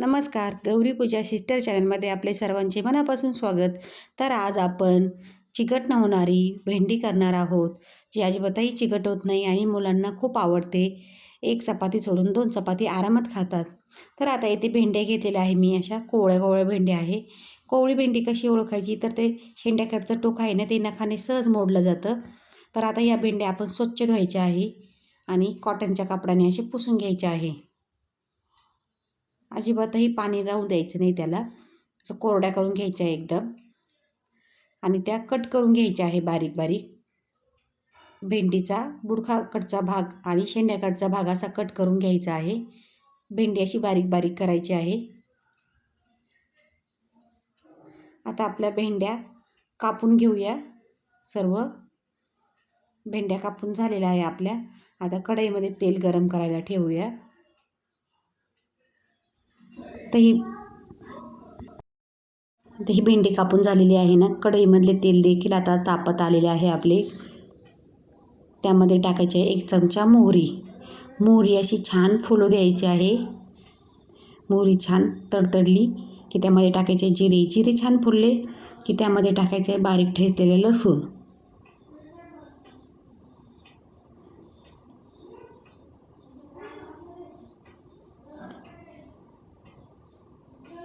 नमस्कार. गौरी पूजा सिस्टर चॅनलमध्ये आपले सर्वांचे मनापासून स्वागत. तर आज आपण चिकट न होणारी भेंडी करणार आहोत. जी अजिबातही चिकट होत नाही आणि मुलांना खूप आवडते. एक चपाती सोडून दोन चपाती आरामात खातात. तर आता येथे भेंड्या घेतलेल्या आहे मी अशा. कोवळ्या कोवळ्या भेंड्या आहे. कोवळी भेंडी कशी ओळखायची? तर ते शेंड्याकडचं टोक आहे ना ते नखाने सहज मोडलं जातं. तर आता या भेंड्या आपण स्वच्छ धुवायच्या आहे आणि कॉटनच्या कापडाने असे पुसून घ्यायच्या आहे. अजिबातही पाणी राहू द्यायचं नाही त्याला. असं कोरड्या करून घ्यायच्या आहे एकदम. आणि त्या कट करून घ्यायच्या आहे बारीक बारीक. भेंडीचा बुडखाकडचा भाग आणि शेंड्याकडचा भाग असा कट करून घ्यायचा आहे. भेंडी अशी बारीक बारीक करायची आहे. आता आपल्या भेंड्या कापून घेऊया सर्व. भेंड्या कापून झालेल्या आहे आपल्या. आता कढईमध्ये तेल गरम करायला ठेवूया. तर ही आता ही भेंडी कापून झालेली आहे ना कढईमधले तेल देखील आता तापत आलेले आहे आपले. त्यामध्ये टाकायचे एक चमचा मोहरी. मोहरी अशी छान फुलू द्यायची आहे. मोहरी छान तडतडली की त्यामध्ये टाकायचे जिरे. जिरे छान फुलले की त्यामध्ये टाकायचे बारीक ठेचलेले लसूण.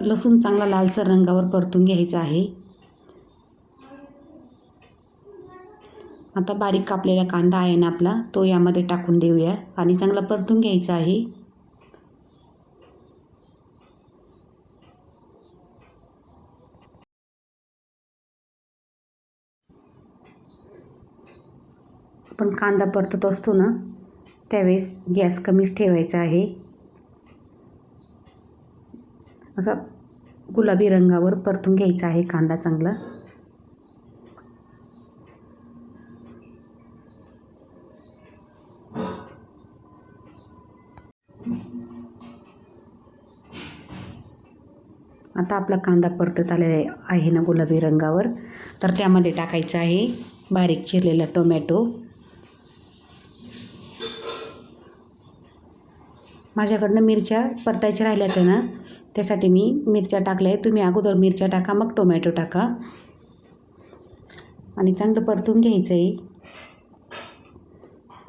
लसूण चांगला लालसर रंगावर परतून घ्यायचा आहे. आता बारीक कापलेला कांदा आहे ना आपला तो यामध्ये टाकून देऊया आणि चांगला परतून घ्यायचा आहे. आपण कांदा परतत असतो ना त्यावेळेस गॅस कमीच ठेवायचा आहे. असा गुलाबी रंगावर परतून घ्यायचा आहे कांदा चांगला. आता आपला कांदा परतत आलेला आहे ना गुलाबी रंगावर. तर त्यामध्ये टाकायचं आहे बारीक चिरलेला टोमॅटो. माझ्याकडनं मिरच्या परतायच्या राहिल्या त्या ना त्यासाठी मी मिरच्या टाकल्या आहे तुम्ही अगोदर मिरच्या टाका मग टोमॅटो टाका. आणि चांगलं परतून घ्यायचं आहे.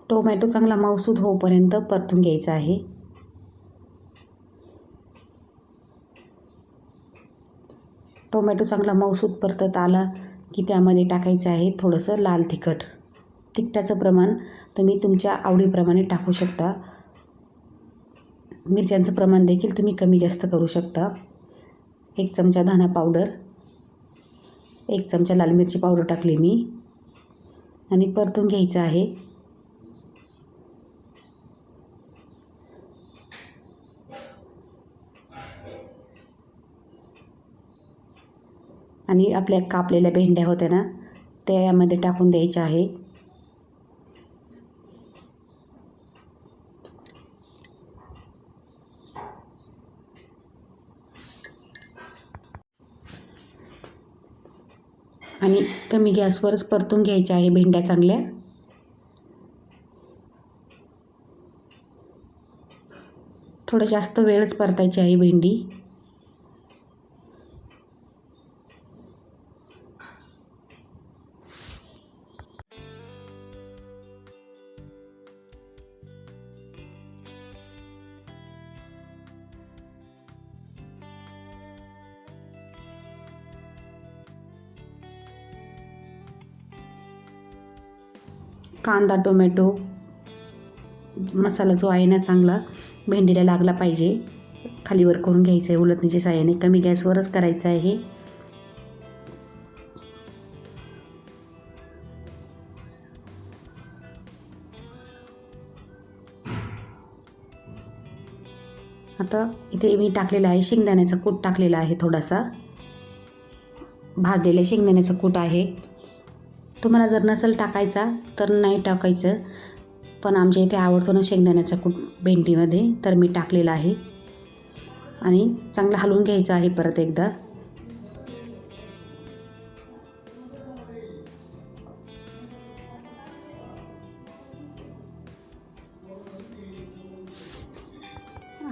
टोमॅटो चांगला मौसूद होऊपर्यंत परतून घ्यायचा आहे. टोमॅटो चांगला मौसूद परतत आला की त्यामध्ये टाकायचं आहे थोडंसं लाल तिखट. तिखटाचं प्रमाण तुम्ही तुमच्या आवडीप्रमाणे टाकू शकता. मिरच्यांचं प्रमाण देखील तुम्ही कमी जास्त करू शकता. एक चमचा धना पावडर एक चमचा लाल मिरची पावडर टाकली मी. आणि परतून घ्यायचं आहे. आणि आपल्या कापलेल्या भेंड्या होत्या ना त्या यामध्ये टाकून द्यायच्या आहे. आणि कमी गॅसवरच परतून घ्यायच्या आहे भेंड्या चांगल्या. थोडं जास्त वेळच परतायची आहे भेंडी. कांदा टोमॅटो मसाला जो आहे ना चांगला भेंडीला लागला पाहिजे. खालीवर करून घ्यायचं आहे उलटणीच्या साह्याने. कमी गॅसवरच करायचं आहे. आता इथे मी टाकलेला आहे शेंगदाण्याचा कूट टाकलेला आहे थोडासा. भाजलेल्या शेंगदाण्याचं कूट आहे. तुम्हाला जर नसेल टाकायचा तर नाही टाकायचं. पण आमच्या इथे आवडतो ना शेंगदाण्याचा कूट भेंडीमध्ये तर मी टाकलेला आहे. आणि चांगलं हलवून घ्यायचं आहे परत एकदा.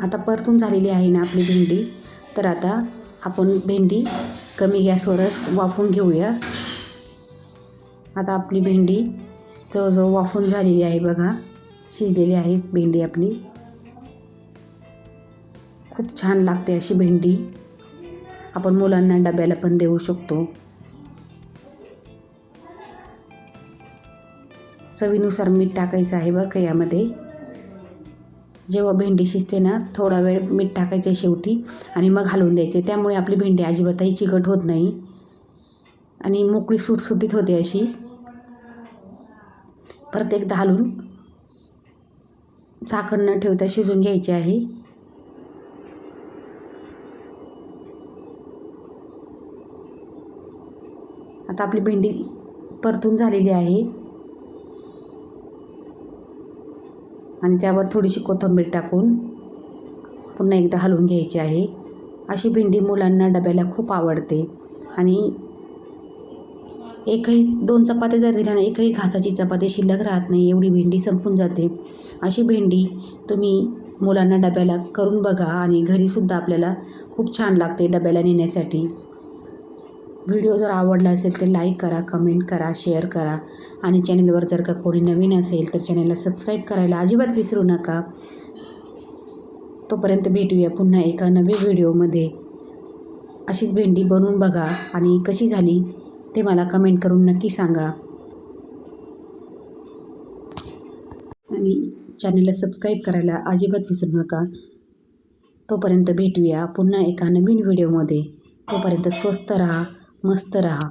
आता परतून झालेली आहे ना आपली भेंडी तर आता आपण भेंडी कमी गॅसवरच वाफवून घेऊया. आता आपली भेंडी जवळजवळ वाफून झालेली आहे बघा. शिजलेली आहे भेंडी आपली. खूप छान लागते अशी भेंडी. आपण मुलांना डब्याला पण देऊ शकतो. चवीनुसार मीठ टाकायचं आहे बघा यामध्ये. जेव्हा भेंडी शिजते ना थोडा वेळ मीठ टाकायचं शेवटी आणि मग हलवून द्यायचे. त्यामुळे आपली भेंडी अजिबातही चिकट होत नाही. आणि मोकळी सुटसुटीत होते अशी. परत एकदा हलवून झाकण न ठेवता शिजून घ्यायची आहे. आता आपली भेंडी परतून झालेली आहे. आणि त्यावर थोडीशी कोथिंबीर टाकून पुन्हा एकदा हलवून घ्यायची आहे. अशी भेंडी मुलांना डब्याला खूप आवडते. आणि एकही दोन चपात्या जर दिल्या ना एकही घासाची चपाती शिल्लक राहत नाही एवढी भेंडी संपून जाते. अशी भेंडी तुम्ही मुलांना डब्याला करून बघा आणि घरीसुद्धा आपल्याला खूप छान लागते डब्याला नेण्यासाठी. व्हिडिओ जर आवडला असेल तर लाईक करा कमेंट करा शेअर करा आणि चॅनलवर जर का कोणी नवीन असेल तर चॅनलला सबस्क्राईब करायला अजिबात विसरू नका. तोपर्यंत भेटूया पुन्हा एका नवीन व्हिडिओमध्ये. अशीच भेंडी बनवून बघा आणि कशी झाली? ते मला कमेंट करून नक्की सांगा. आणि चॅनलला सबस्क्राईब करायला अजिबात विसरू नका. तोपर्यंत भेटूया पुन्हा एका नवीन व्हिडिओमध्ये तोपर्यंत स्वस्त राहा मस्त राहा.